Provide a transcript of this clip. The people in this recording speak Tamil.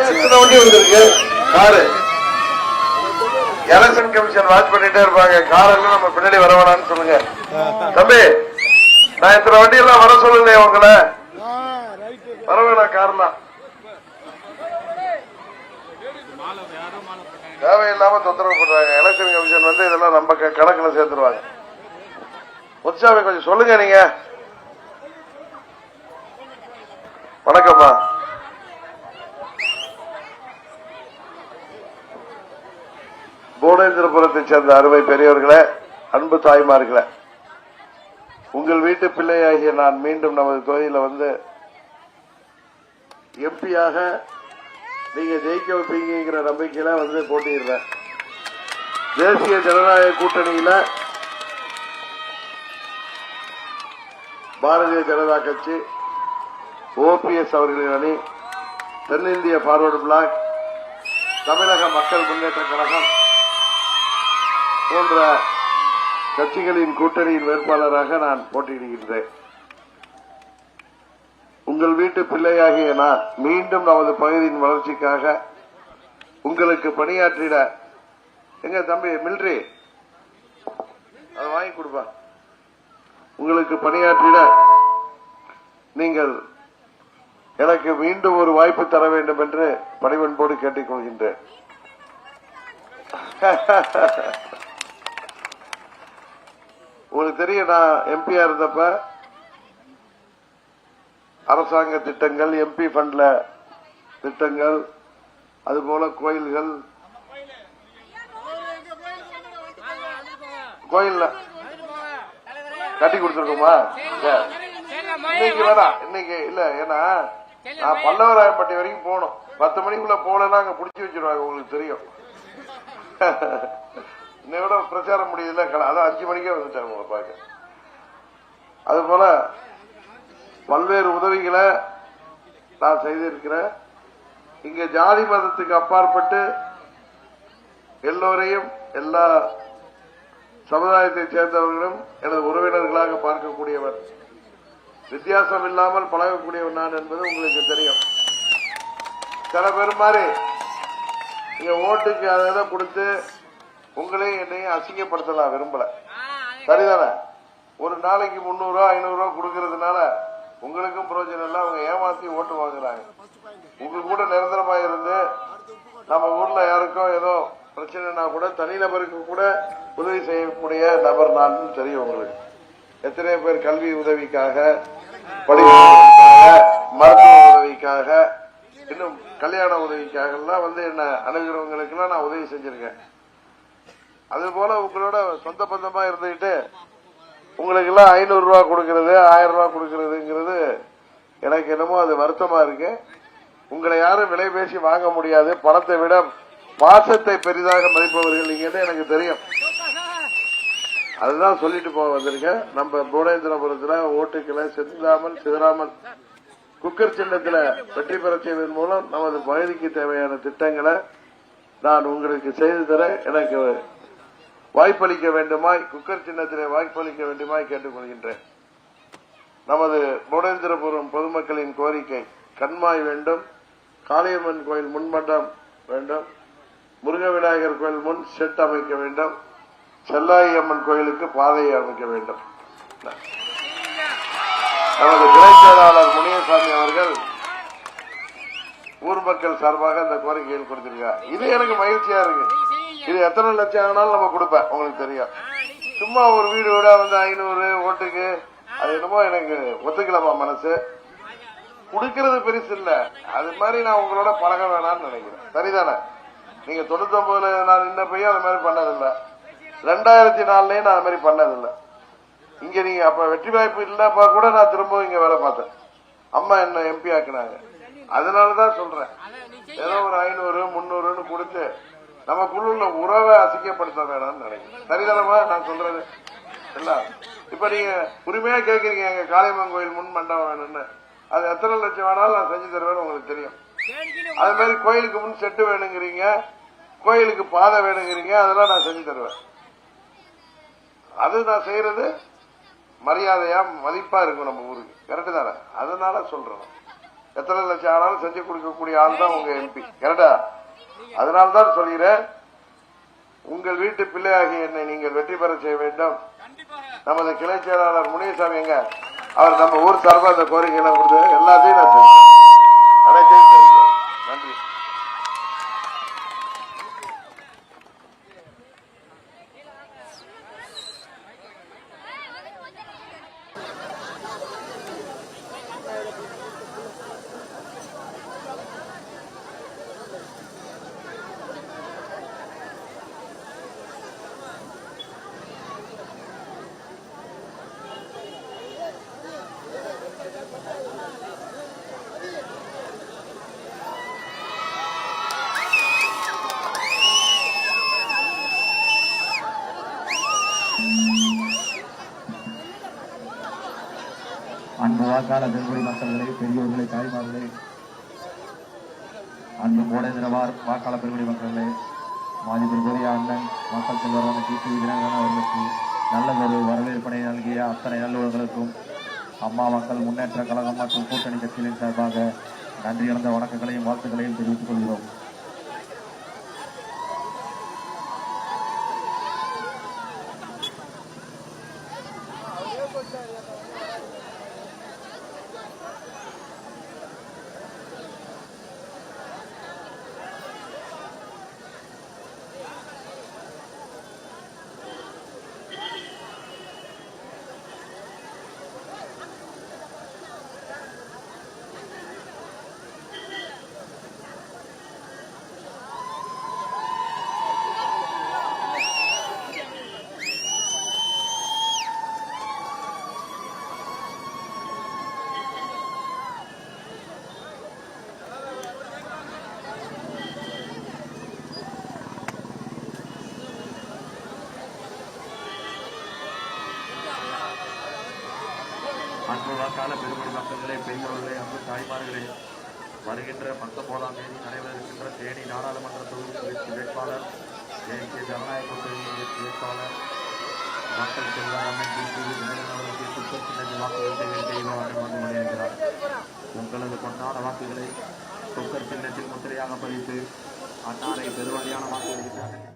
ஏன் இத்தனை வண்டி வந்திருக்கு? காரு. எலெக்ஷன் கமிஷன் வாட்ச் பண்ணிட்டே இருப்பாங்க. காரெல்லாம் நம்ம பின்னாடி வர வேணாம்னு சொல்லுங்க. தம்பி நான் இத்தனை வண்டி எல்லாம் வர சொல்லலையே உங்களை. வர காரெல்லாம் கார்லாம். தேவையில்லாம தொந்தரவு பண்றாங்க. எலெக்ஷன் கமிஷன் வந்து இதெல்லாம் நம்ம க- கணக்குல சேர்த்துருவாங்க. உற்சாகம் கொஞ்சம் சொல்லுங்க நீங்க. வணக்கம்மா. புவனேந்திரபுரத்தை சேர்ந்த அருமை பெரியவர்களே அன்பு தாய்மார்களே உங்கள் வீட்டு பிள்ளையாகிய நான் மீண்டும் நமது தொகையில் வந்து எம்பியாக நீங்க ஜெயிக்க வைப்பீங்கிற நம்பிக்கையில வந்து போட்டியிடுறேன். தேசிய ஜனநாயக கூட்டணியில பாரதிய ஜனதா கட்சி ஓபிஎஸ் அவர்களின் அணி தென்னிந்திய பார்வர்டு பிளாக் தமிழக மக்கள் முன்னேற்ற கழகம் போன்ற கட்சிகளின் கூட்டணியின் வேட்பாளராக நான் போட்டியிடுகின்றேன். உங்கள் வீட்டு பிள்ளையாகிய நான் மீண்டும் நமது பகுதியின் வளர்ச்சிக்காக உங்களுக்கு பணியாற்றிட எங்க தம்பி மில்ட்ரி அதை வாங்கி கொடுப்பா. உங்களுக்கு பணியாற்றிட நீங்கள் எனக்கு மீண்டும் ஒரு வாய்ப்பு தர வேண்டும் என்று பணிவன்போடு கேட்டுக்கொள்கின்றேன். உங்களுக்கு தெரியும் நான் எம்பியா இருந்தப்ப அரசாங்க திட்டங்கள் எம்பி ஃபண்ட்ல திட்டங்கள் அதுபோல கோயில்கள். கோயில் கட்டி கொடுத்துருக்கோமா? இன்னைக்கு வேணாம் இன்னைக்கு இல்ல ஏன்னா நான் பல்லவராயப்பட்டி வரைக்கும் போகணும். பத்து மணிக்குள்ள போலன்னா அங்க புடிச்சு வச்சிருவாங்க உங்களுக்கு தெரியும். இன்னை விட பிரச்சாரம் முடியல அதான் அஞ்சு மணிக்கே வந்துட்டாங்க உங்களை பார்க்க. அது போல பல்வேறு உதவிகளை நான் செய்திருக்கிறேன். இங்க ஜாதி மதத்துக்கு அப்பாற்பட்டு எல்லோரையும் எல்லா சமுதாயத்தை சேர்ந்தவர்களும் எனது உறவினர்களாக பார்க்கக்கூடியவர். வித்தியாசம் இல்லாமல் பழகக்கூடியவர் நான் என்பது உங்களுக்கு தெரியும். சில பெருமாறி மாதிரி நீங்க ஓட்டுக்கு அதை கொடுத்து உங்களையும் என்னையும் அசிங்கப்படுத்தலாம் விரும்பல. சரிதானே? ஒரு நாளைக்கு முந்நூறு ரூபா ஐநூறு ரூபா கொடுக்கறதுனால உங்களுக்கும் பிரயோஜனம் இல்லை அவங்க ஏமாத்தி ஓட்டு வாங்குறாங்க. உங்க கூட நிரந்தரமா இருந்து நம்ம ஊர்ல யாருக்கும் ஏதோ பிரச்சனைனா கூட தனிநபருக்கு கூட உதவி செய்யக்கூடிய நபர் நான் தெரியும் உங்களுக்கு. எத்தனை பேர் கல்வி உதவிக்காக படிப்பு உதவிக்காக மருத்துவ உதவிக்காக இன்னும் கல்யாண உதவிக்காக எல்லாம் வந்து என்ன அணுகிறவங்களுக்கு எல்லாம் நான் உதவி செஞ்சிருக்கேன். அது போல உங்களோட சொந்த பந்தமா இருந்துகிட்டு உங்களுக்கு எல்லாம் ஐநூறு ரூபா கொடுக்கறது ஆயிரம் ரூபா கொடுக்கறதுங்கிறது எனக்கு என்னமோ அது வருத்தமா இருக்கு. உங்களை யாரும் விலை பேசி வாங்க முடியாது. பணத்தை விட பாசத்தை பெரிதாக மதிப்பவர்கள் நீங்கன்னு எனக்கு தெரியும். அதுதான் சொல்லிட்டு போக வந்திருக்கேன். நம்ம புவனேந்திரபுரத்துல ஓட்டுக்களை சிந்தாமல் சிதறாமல் குக்கர் சின்னத்துல வெற்றி பெற செய்வதன் மூலம் நமது பகுதிக்கு தேவையான திட்டங்களை நான் உங்களுக்கு செய்து தர எனக்கு வாய்ப்பளிக்க வேண்டுமாய் குக்கர் சின்னத்திலே வாய்ப்பளிக்க வேண்டுமாய் கேட்டுக்கொள்கின்றேன். நமது புவனேந்திரபுரம் பொதுமக்களின் கோரிக்கை கண்மாய் வேண்டும் காளியம்மன் கோயில் முன்மண்டம் வேண்டும் முருக விநாயகர் கோயில் முன் செட் அமைக்க வேண்டும் செல்லாயி அம்மன் கோயிலுக்கு பாதையை அமைக்க வேண்டும். நமது துணை செயலாளர் முனியசாமி அவர்கள் ஊர் மக்கள் சார்பாக அந்த கோரிக்கையில் கொடுத்திருக்கார் இது எனக்கு மகிழ்ச்சியா இருக்கு. இது எத்தனை லட்சம் ஆனாலும் நம்ம கொடுப்பேன் உங்களுக்கு தெரியும். சும்மா ஒரு வீடு வீடா வந்து ஐநூறு ஓட்டுக்கு அது என்னமோ எனக்கு ஒத்துக்கலாமா மனசு. கொடுக்கறது பெருசு இல்ல. அது மாதிரி நான் உங்களோட பழக வேணாம்னு நினைக்கிறேன். சரிதானே? நீங்க தொண்ணூத்தி ஒன்பதுல நான் நின்ன பையன் அது மாதிரி பண்ணதில்லை. ரெண்டாயிரத்தி நாலுலயும் நான் அது மாதிரி பண்ணதில்லை. இங்க நீங்க அப்ப வெற்றி வாய்ப்பு இல்லப்பா கூட நான் திரும்பவும் இங்க வேலை பார்த்தேன். அம்மா என்ன எம்பி ஆக்குனாங்க. அதனாலதான் சொல்றேன். ஏதோ ஒரு ஐநூறு முன்னூறுன்னு கொடுத்து நமக்குள்ள உறவை அசிங்கப்படுத்த வேணாம்னு நினைக்கிறேன். சரிதானமா நான் சொல்றது. இல்ல இப்ப நீங்க உரிமையா கேக்குறீங்க எங்க காளியம்மன் கோயில் முன் மண்டபம் வேணும்னு. அது எத்தனை லட்சம் வேணாலும் நான் செஞ்சு தருவேன்னு உங்களுக்கு தெரியும். அது மாதிரி கோயிலுக்கு முன் செட்டு வேணுங்கிறீங்க கோயிலுக்கு பாதை வேணுங்கிறீங்க அதெல்லாம் நான் செஞ்சு தருவேன். அது நான் செய்யறது மரியாதையா மதிப்பா இருக்கும் நம்ம ஊருக்கு. கரெக்டு தானே? அதனால சொல்றேன். எத்தனை லட்சம் ஆனாலும் செஞ்சு கொடுக்கக்கூடிய ஆள் தான் உங்க எம்பி கரெக்டா அதனால தான் சொல்கிறேன் உங்கள் வீட்டு பிள்ளையாகிய என்னை நீங்கள் வெற்றி பெற செய்ய வேண்டும். நமது கிளை செயலாளர் முனியசாமி எங்க? அவர் நம்ம ஊர் சார்பாக அந்த கோரிக்கைகளை கொடுத்து எல்லாத்தையும் அன்பு வாக்காள பெருங்குடி மக்களே பெரியோர்களே தாய்மார்களே. அன்பு கோடேந்திரவார் வாக்காள பெருங்குடி மக்களே பெரிய அண்ணன் மக்கள் செல்வரான கி டி தினகரன் அவர்களுக்கு நல்லதொரு வரவேற்பினை நல்கிய அத்தனை நல்லுறங்களுக்கும் அம்மா மக்கள் முன்னேற்ற கழகம் மற்றும் கூட்டணி கட்சிகளின் சார்பாக நன்றி இழந்த வணக்கங்களையும் வாழ்த்துக்களையும் தெரிவித்துக் கொள்கிறோம். அன்பு வாக்காள பெருங்குடி மக்களே பெரியவர்களே அன்பு தாய்மார்களே வருகின்ற பத்தொன்பதாம் தேதி நடைபெறவிருக்கின்ற தேனி நாடாளுமன்ற தொகுதி வெற்றி வேட்பாளர் தேசிய ஜனநாயக கூட்டணியின் வெற்றி வேட்பாளர் மக்கள் செல்வராமன் டிடிவி சுத்தம் சின்னத்தில் வாக்குகள் செய்வார் வந்து உங்களது பொன்னான வாக்குகளை சொக்கர் சின்னத்தில் முத்திரையாக பதித்து அன்னாரை பெருவாரியான வாக்குகள்